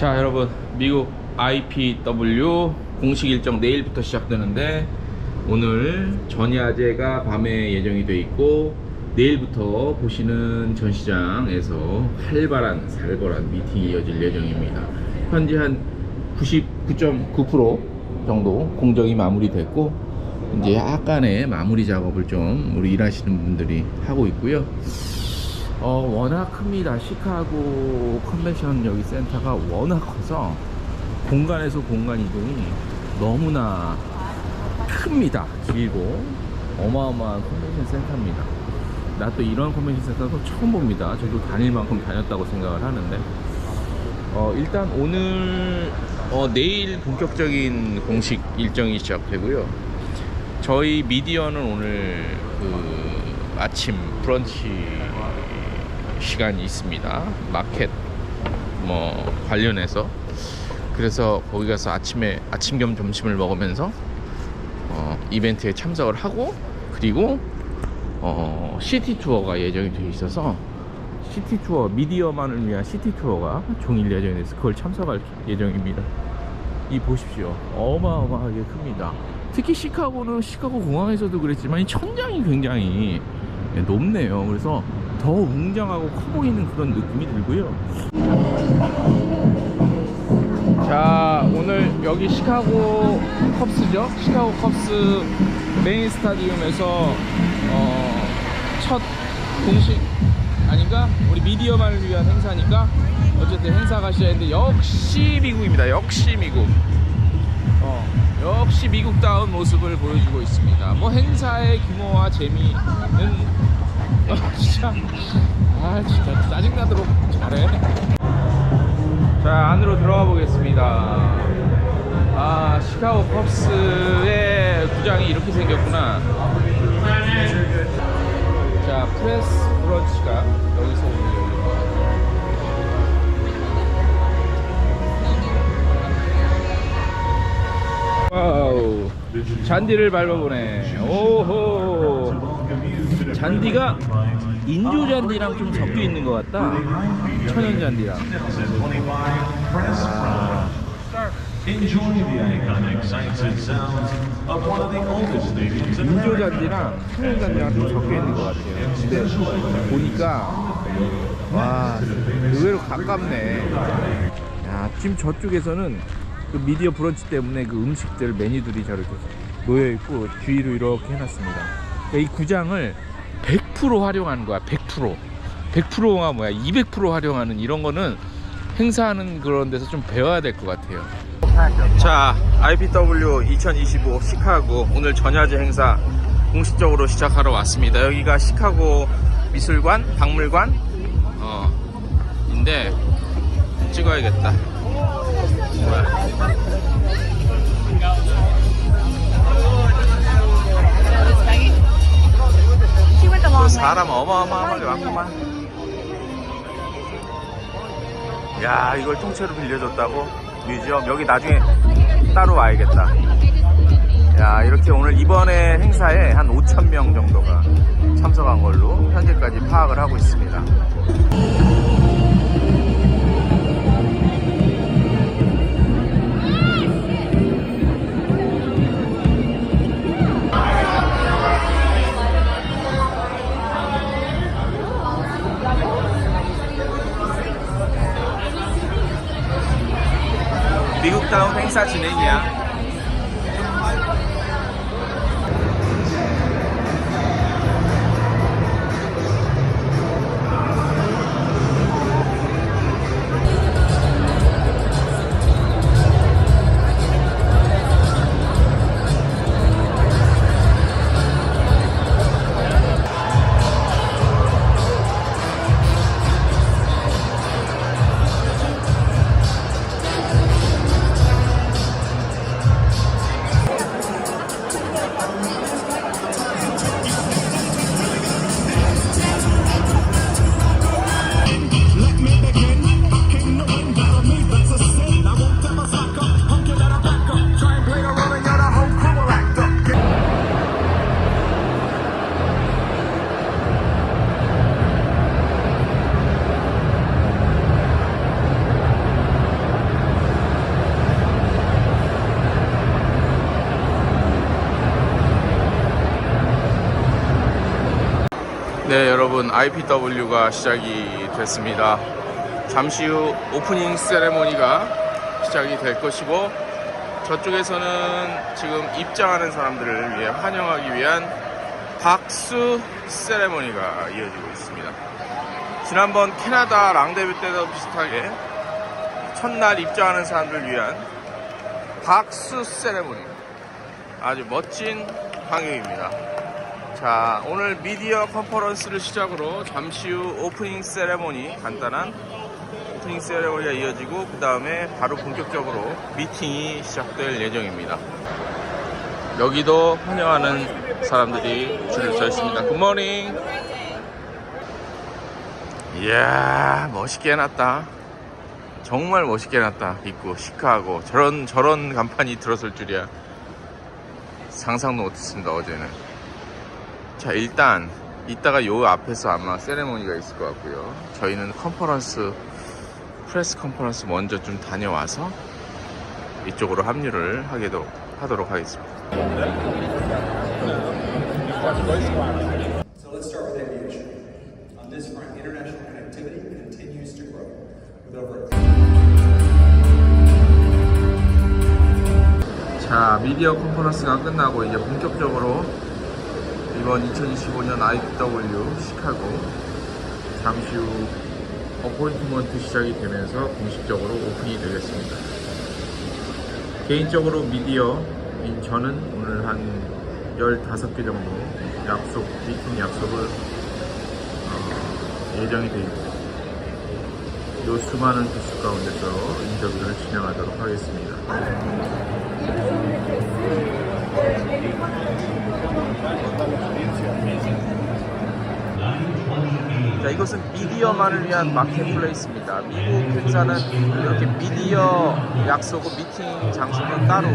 자 여러분 미국 IPW 공식 일정 내일부터 시작되는데 오늘 전야제가 밤에 예정이 돼 있고 내일부터 보시는 전시장에서 활발한 살벌한 미팅이 이어질 예정입니다. 현재 한 99.9% 정도 공정이 마무리됐고 이제 약간의 마무리 작업을 좀 우리 일하시는 분들이 하고 있고요 어, 워낙 큽니다. 시카고 컨벤션 여기 센터가 워낙 커서 공간에서 공간 이동이 너무나 큽니다. 길고 어마어마한 컨벤션 센터입니다. 나 또 이런 컨벤션 센터도 처음 봅니다. 저도 다닐 만큼 다녔다고 생각을 하는데 어, 일단 오늘 어, 내일 본격적인 공식 일정이 시작되고요. 저희 미디어는 오늘 그 아침 브런치 시간이 있습니다. 마켓 뭐 관련해서 그래서 거기 가서 아침에 아침 겸 점심을 먹으면서 어, 이벤트에 참석을 하고 그리고 어, 시티 투어가 예정이 되어 있어서 시티 투어 미디어만을 위한 시티 투어가 종일 예정이 돼서 그걸 참석할 예정입니다. 이 보십시오. 어마어마하게 큽니다. 특히 시카고는 시카고 공항에서도 그랬지만 이 천장이 굉장히 높네요. 그래서 더 웅장하고 커 보이는 그런 느낌이 들고요. 자, 오늘 여기 시카고 컵스죠? 시카고 컵스 메인 스타디움에서 어, 첫 공식 아닌가? 우리 미디어만을 위한 행사니까 어쨌든 행사가 시작했는데 역시 미국입니다. 역시 미국. 어, 역시 미국다운 모습을 보여주고 있습니다. 뭐 행사의 규모와 재미는 아, 진짜 아 진짜 짜증나도록 잘해. 자 안으로 들어가 보겠습니다. 아 시카고 컵스의 구장이 이렇게 생겼구나. 자 프레스 브런치가 여기서 오늘 열립니다. 와우 잔디를 밟아보네 오호 잔디가 인조 잔디랑 좀 섞여 있는 것 같다 천연 잔디랑 Enjoy the iconic sights and sounds of one of the oldest stadiums in 인조 America. 잔디랑 천연 잔디랑 좀 섞여 있는 것 같아요 근데 보니까 와 의외로 가깝네 야 지금 저쪽에서는 그 미디어 브런치 때문에 그 음식들 메뉴들이 저렇게 놓여 있고 주위로 이렇게 해놨습니다. 그러니까 이 구장을 100% 활용하는 거야. 100%. 100%가 뭐야? 200% 활용하는 이런 거는 행사하는 그런 데서 좀 배워야 될 것 같아요. 자, IPW 2025 시카고 오늘 전야제 행사 공식적으로 시작하러 왔습니다. 여기가 시카고 미술관, 박물관, 어, 인데 찍어야겠다. Went the 그. 사람 어마어마하게 왔구만. 야, 이걸 통째로 빌려줬다고? 뮤지엄. 여기 나중에 따로 와야겠다. 야, 이렇게 오늘 이번에 행사에 한 5,000명 정도가 참석한 걸로 현재까지 파악을 하고 있습니다. 미국다운 행사 진행이야. 네, 여러분 IPW가 시작이 됐습니다. 잠시 후 오프닝 세레모니가 시작이 될 것이고 저쪽에서는 지금 입장하는 사람들을 위해 환영하기 위한 박수 세레모니가 이어지고 있습니다. 지난번 캐나다 랑데뷰 때도 비슷하게 첫날 입장하는 사람들을 위한 박수 세레모니 아주 멋진 환경입니다. 자, 오늘 미디어 컨퍼런스를 시작으로 잠시 후 오프닝 세레모니, 간단한 오프닝 세레모니가 이어지고, 그 다음에 바로 본격적으로 미팅이 시작될 예정입니다. 여기도 환영하는 사람들이 줄을 서 있습니다. 굿모닝! 이야, 멋있게 해놨다. 정말 멋있게 해놨다. 입고, 시크하고. 저런, 저런 간판이 들어설 줄이야. 상상도 못했습니다, 어제는. 자 일단 이따가 요 앞에서 아마 세레모니가 있을 것 같고요 저희는 컨퍼런스 프레스 컨퍼런스 먼저 좀 다녀와서 이쪽으로 합류를 하게도 하도록 하겠습니다 So let's start with aviation. On this front, international connectivity continues to grow with over 자 미디어 컨퍼런스가 끝나고 이제 본격적으로 이번 2025년 IPW 시카고 잠시 후 어포인트먼트 시작이 되면서 공식적으로 오픈이 되겠습니다. 개인적으로 미디어인 저는 오늘 한 15개 정도 약속, 미팅 약속을 어, 예정이 되어 있고 요 수많은 부스 가운데서 인터뷰를 진행하도록 하겠습니다. 자, 이것은 미디어만을 위한 마켓플레이스입니다. 미국 행사는 이렇게 미디어 약속은 미팅 장소는 따로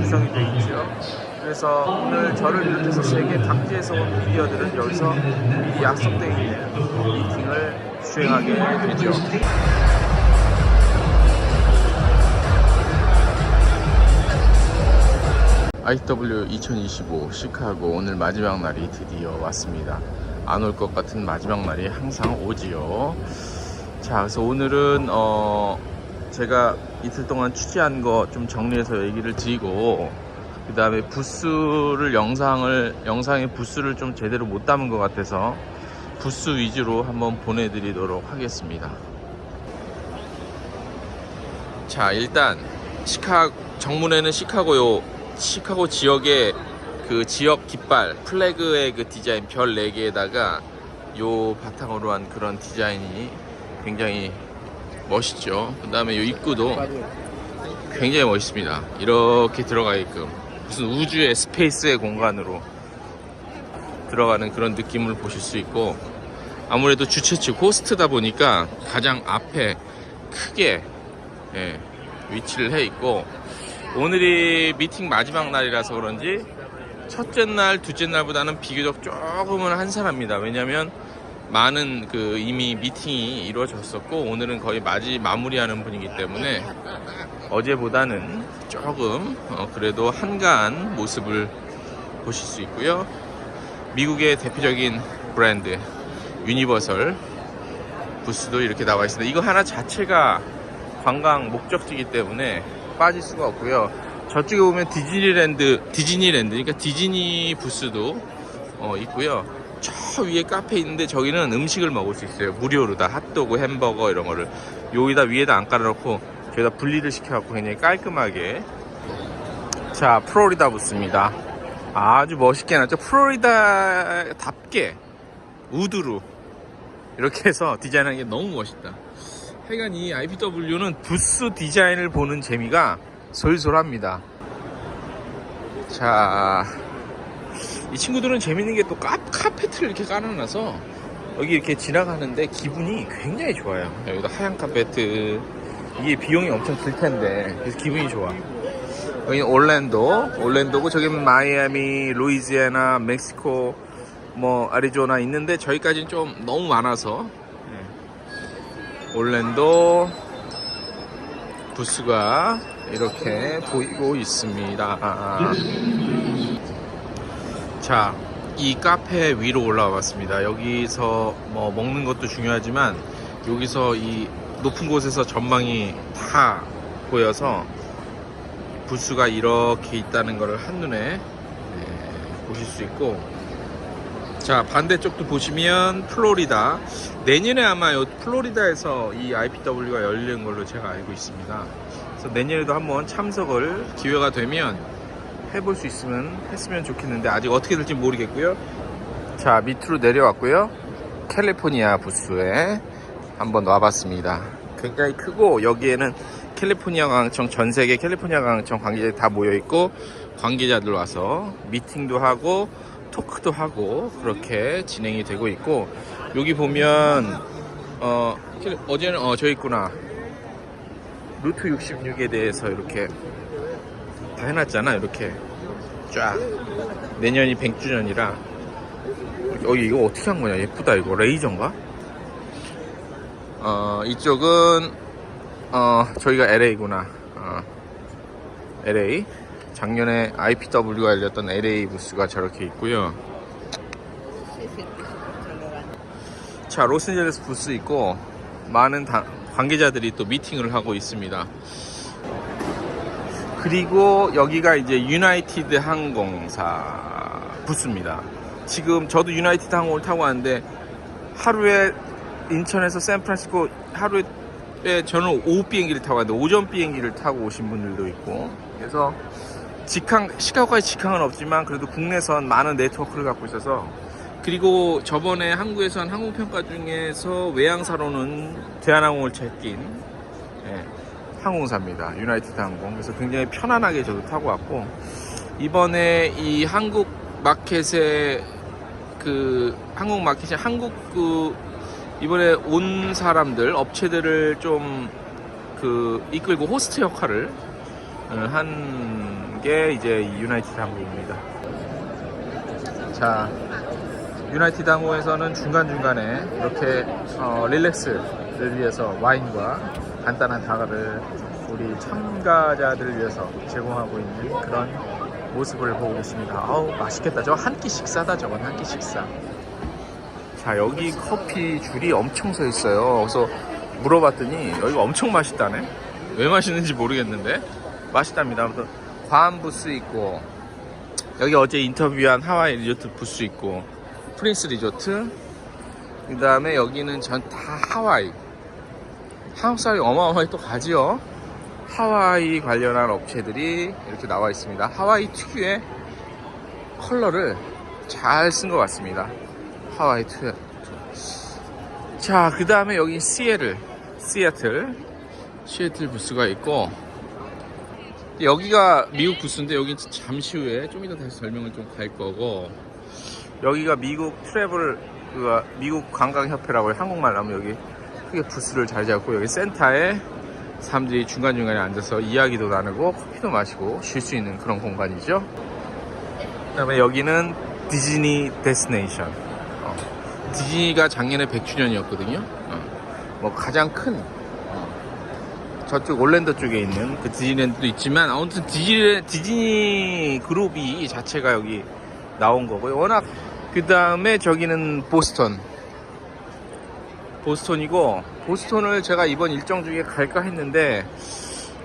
구성이 되어 있죠. 그래서 오늘 저를 비롯해서 세계 각지에서 온 미디어들은 여기서 이 약속되어 있는 미팅을 수행하게 되죠. IW 2025 시카고 오늘 마지막 날이 드디어 왔습니다. 안 올 것 같은 마지막 날이 항상 오지요. 자, 그래서 오늘은 어 제가 이틀 동안 취재한 거 좀 정리해서 얘기를 드리고 그 다음에 부스를 영상을 영상의 부스를 좀 제대로 못 담은 것 같아서 부스 위주로 한번 보내드리도록 하겠습니다. 자 일단 시카 정문에는 시카고요 시카고 지역의 그 지역 깃발 플래그의 그 디자인 별 4개에다가 요 바탕으로 한 그런 디자인이 굉장히 멋있죠. 그 다음에 요 입구도 굉장히 멋있습니다. 이렇게 들어가게끔. 무슨 우주의 스페이스의 공간으로 들어가는 그런 느낌을 보실 수 있고 아무래도 주최 측 호스트다 보니까 가장 앞에 크게 예, 위치를 해 있고 오늘이 미팅 마지막 날이라서 그런지 첫째 날, 둘째 날보다는 비교적 조금은 한산합니다. 왜냐하면 많은 그 이미 미팅이 이루어졌었고 오늘은 거의 마지 마무리하는 분이기 때문에 어제보다는 조금 어, 그래도 한가한 모습을 보실 수 있고요. 미국의 대표적인 브랜드 유니버설 부스도 이렇게 나와 있습니다. 이거 하나 자체가 관광 목적지이기 때문에 빠질 수가 없고요. 저쪽에 보면 디즈니랜드, 디즈니랜드, 그러니까 디즈니 부스도 어, 있고요. 저 위에 카페 있는데 저기는 음식을 먹을 수 있어요. 무료로 다 핫도그, 햄버거 이런 거를 여기다 위에다 안 깔아놓고 저기다 분리를 시켜갖고 굉장히 깔끔하게 자 플로리다 부스입니다. 아주 멋있게 해놨죠. 플로리다답게 우드로 이렇게 해서 디자인하는 게 너무 멋있다. 하여간 이 IPW는 부스 디자인을 보는 재미가 솔솔합니다. 자, 이 친구들은 재밌는 게 또 카페트를 이렇게 깔아놔서 여기 이렇게 지나가는데 기분이 굉장히 좋아요. 여기다 하얀 카페트. 이게 비용이 엄청 들 텐데, 그래서 기분이 좋아. 여기는 올랜도, 올랜도고, 저기는 마이애미, 루이지애나, 멕시코, 뭐, 아리조나 있는데, 저희까지는 좀 너무 많아서, 올랜도 부스가 이렇게 보이고 있습니다. 자, 이 카페 위로 올라와 봤습니다. 여기서 뭐 먹는 것도 중요하지만 여기서 이 높은 곳에서 전망이 다 보여서 부스가 이렇게 있다는 것을 한눈에 네, 보실 수 있고 자 반대쪽도 보시면 플로리다 내년에 아마 요 플로리다에서 이 IPW가 열리는 걸로 제가 알고 있습니다. 그래서 내년에도 한번 참석을 기회가 되면 해볼 수 있으면 했으면 좋겠는데 아직 어떻게 될지 모르겠고요. 자 밑으로 내려왔고요. 캘리포니아 부스에 한번 와봤습니다. 굉장히 크고 여기에는 캘리포니아 강청 전 세계 캘리포니아 강청 관계자들이 다 모여 있고 관계자들 와서 미팅도 하고 토크도 하고 그렇게 진행이 되고 있고 여기 보면 어 어제는 어 저 있구나. 루트 66에 대해서 이렇게 다 해놨잖아 이렇게. 쫙. 내년이 100주년이라. 여기 이거 어떻게 한 거냐? 예쁘다 이거. 레이저인가? 어 이쪽은 어 저희가 LA구나. 어, LA 작년에 IPW가 열렸던 LA 부스가 저렇게 있고요. 자 로스앤젤레스 부스 있고 많은 다- 관계자들이 또 미팅을 하고 있습니다. 그리고 여기가 이제 유나이티드 항공사 부스입니다. 지금 저도 유나이티드 항공을 타고 왔는데 하루에 인천에서 샌프란시스코 하루에 저는 오후 비행기를 타고 왔는데 오전 비행기를 타고 오신 분들도 있고. 그래서 직항 시카고까지 직항은 없지만 그래도 국내선 많은 네트워크를 갖고 있어서 그리고 저번에 한국에서 한 항공평가 중에서 외항사로는 대한항공을 제낀 예, 항공사입니다. 유나이티드 항공. 그래서 굉장히 편안하게 저도 타고 왔고 이번에 이 한국 마켓에 그 한국 마켓에 한국 그 이번에 온 사람들 업체들을 좀 그 이끌고 호스트 역할을 어, 한 게 이제 이 유나이티드 항공입니다. 자, 유나이티드 항공에서는 중간중간에 이렇게 어, 릴렉스를 위해서 와인과 간단한 다가를 우리 참가자들을 위해서 제공하고 있는 그런 모습을 보고 있습니다. 아우 맛있겠다. 저거 한끼 식사다. 저건 한 끼 식사. 자 여기 커피 줄이 엄청 서 있어요. 그래서 물어봤더니 여기가 엄청 맛있다네. 왜 맛있는지 모르겠는데 맛있답니다. 아무튼 과한 부스 있고 여기 어제 인터뷰한 하와이 리조트 부스 있고 프린스 리조트. 그 다음에 여기는 전 다 하와이. 한국 사람이 어마어마하게 또 가지요. 하와이 관련한 업체들이 이렇게 나와 있습니다. 하와이 특유의 컬러를 잘 쓴 것 같습니다. 하와이 특유. 자그 다음에 여기 시애틀 시애틀. 시애틀 부스가 있고 여기가 미국 부스인데 여기 잠시 후에 좀 이따 다시 설명을 좀 갈 거고 여기가 미국 트래블 그 미국 관광협회라고 해요. 한국말 하면 여기 크게 부스를 잘 잡고 여기 센터에 사람들이 중간중간에 앉아서 이야기도 나누고 커피도 마시고 쉴 수 있는 그런 공간이죠. 그 다음에 여기는 디즈니 데스네이션. 어, 디즈니가 작년에 100주년이었거든요. 뭐 가장 큰 어, 저쪽 올랜도 쪽에 있는 그 디즈니랜드도 있지만 아무튼 디즈니, 디즈니 그룹이 자체가 여기 나온 거고요. 워낙 그 다음에 저기는 보스턴. 보스턴이고 보스턴을 제가 이번 일정 중에 갈까 했는데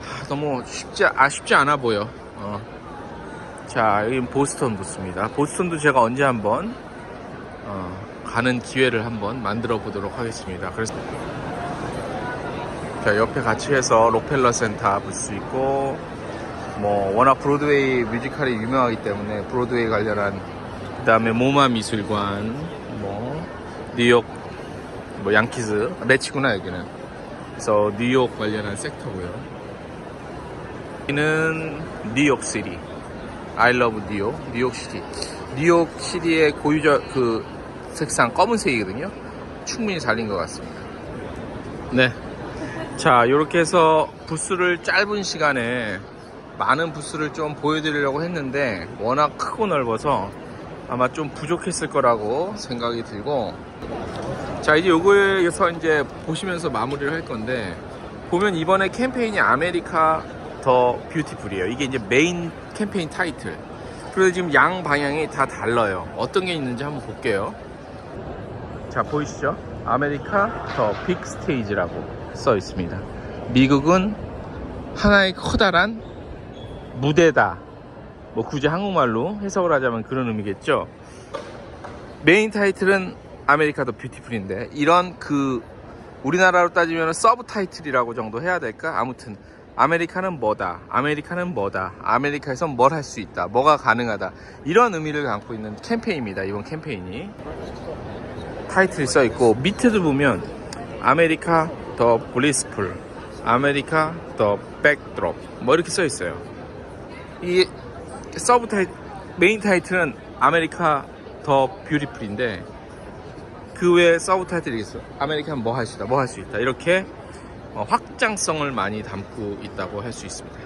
하, 너무 쉽지 아쉽지 않아 보여. 어. 자 여기 보스턴 부스입니다. 보스턴도 제가 언제 한번 어, 가는 기회를 한번 만들어 보도록 하겠습니다. 그래서 자 옆에 같이 해서 록펠러 센터 부스 있고 뭐 워낙 브로드웨이 뮤지컬이 유명하기 때문에 브로드웨이 관련한 그 다음에 모마 미술관 뭐 뉴욕 뭐 양키즈 매치구나 여기는. 그래서 뉴욕 관련한 섹터고요. 여기는 뉴욕시티. I love 뉴욕 뉴욕시티. 뉴욕시티의 고유적 그 색상 검은색이거든요. 충분히 잘린 것 같습니다. 네 자 이렇게 해서 부스를 짧은 시간에 많은 부스를 좀 보여드리려고 했는데 워낙 크고 넓어서 아마 좀 부족했을 거라고 생각이 들고 자 이제 요거에서 이제 보시면서 마무리를 할 건데 보면 이번에 캠페인이 아메리카 더 뷰티풀이에요 이게 이제 메인 캠페인 타이틀 그래서 지금 양 방향이 다 달라요. 어떤 게 있는지 한번 볼게요. 자 보이시죠? 아메리카 더 빅 스테이지라고 써 있습니다. 미국은 하나의 커다란 무대다. 뭐 굳이 한국말로 해석을 하자면 그런 의미겠죠. 메인 타이틀은 아메리카 더 뷰티풀인데 이런 그 우리나라로 따지면 서브 타이틀이라고 정도 해야 될까? 아무튼 아메리카는 뭐다. 아메리카는 뭐다. 아메리카에서 뭘 할 수 있다. 뭐가 가능하다. 이런 의미를 담고 있는 캠페인입니다. 이번 캠페인이. 타이틀이 써 있고 밑에도 보면 아메리카 더 블리스풀, 아메리카 더 백드롭 뭐 이렇게 써 있어요. 이 서브 타이 메인 타이틀은 아메리카 더 뷰티풀인데 그 외에 서브 타이틀이 있어. 아메리카는 뭐할 수 있다, 뭐 할 수 있다 이렇게 어, 확장성을 많이 담고 있다고 할 수 있습니다.